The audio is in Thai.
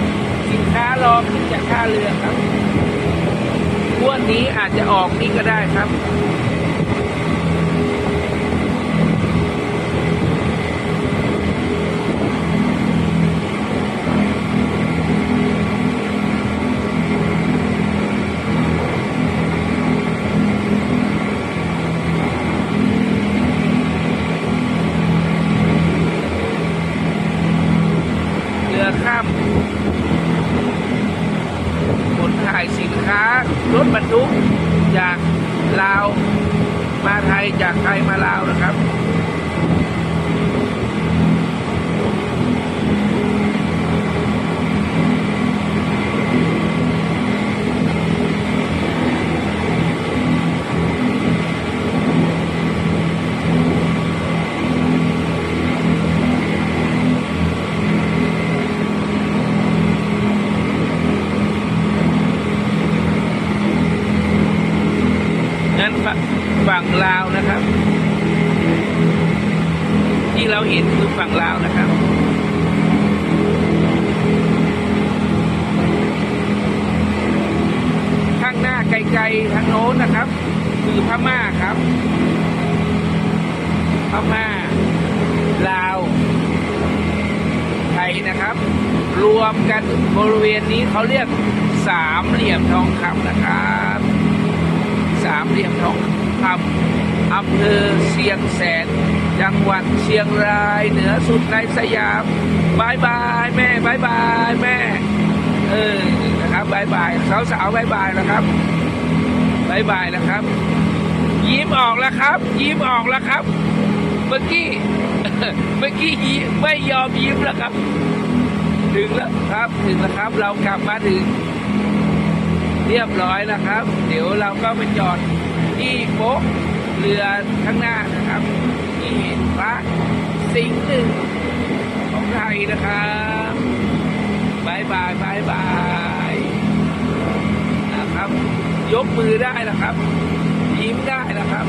นสินค้ารอขึ้นจากท่าเรือครับวันนี้อาจจะออกนี่ก็ได้ครับ รือข้ามขนถ่ายสินค้ารถบรรทุกจากลาวมาไทยจากไทยมาลาวนะครับ นั้นฝฝั่ง ลาวนะครับ ที่เราเห็นคือฝั่งลาวนะครับข้างหน้าไกลๆทางโน้นนะครับ คือพม่าครับพม่าลาวไทยนะครับ รวมกันบริเวณนี้เขาเรียกสามเหลี่ยมทองคำนะครับ สามเหลี่ยมทองคำ อำเภอเชียงแสน จังหวัดเชียงรายเหนือสุดในสยามบายบายแม่บายบายแม่ เออนะครับบายบายสาวสาวๆบายบายนะครับบายบายนะครับ ยิ้มออกแล้วครับ ยิ้มออกแล้วครับ เมื่อกี้เมื่อกี้ไม่ยอมยิ้มแล้วครับ ถึงแล้วครับถึงแล้วครับ เรากลับมาถึงเรียบร้อยแล้วครับ เดี๋ยวเราก็ไปจอด ที่โป๊ะเรือข้างหน้านะครับ ที่พระสิงห์หนึ่งของไทยนะครับบายบายบายบายนะครับ ยกมือได้นะครับ ยิ้มได้นะครับ